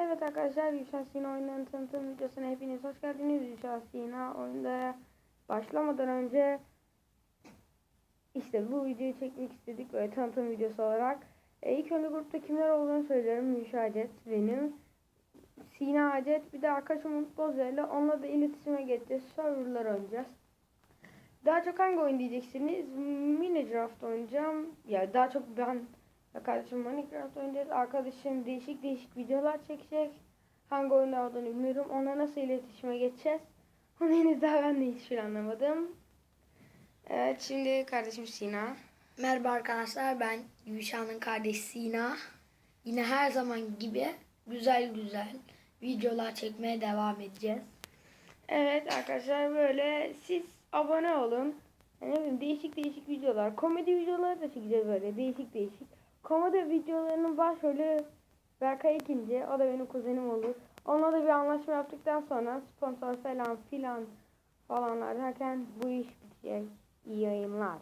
Evet arkadaşlar Yuşa Sina oyunlarının tanıtım videosuna hepiniz hoş geldiniz. Yuşa Sina oyunda başlamadan önce işte bu videoyu çekmek istedik böyle tanıtım videosu olarak. E, ilk önce grupta kimler olduğunu söylüyorum. Yuşa Acet, benim, Sina Acet, bir de arkadaşım Umut Bozer'le onunla da iletişime geçeceğiz. Serverlar oynayacağız. Daha çok hangi oyun diyeceksiniz? Minecraft oynayacağım. Ya daha çok ben ve kardeşim Minecraft oynayacağız. Arkadaşım değişik değişik videolar çekecek. Hangi oyunda olduğunu bilmiyorum. Ona nasıl iletişime geçeceğiz? Onu henüz daha ben de hiç şey anlamadım. Evet şimdi kardeşim Sina. Merhaba arkadaşlar ben Yuşa'nın kardeşi Sina. Yine her zaman gibi güzel güzel videolar çekmeye devam edeceğiz. Evet arkadaşlar böyle siz abone olun. Yani ne bileyim değişik değişik videolar. Komedi videoları da çekeceğiz böyle değişik değişik. Komedi videolarının başrolü Berkay ikinci. O da benim kuzenim olur. Onunla da bir anlaşma yaptıktan sonra sponsor falan filan falanlar derken bu iş bitecek. İyi yayınlar.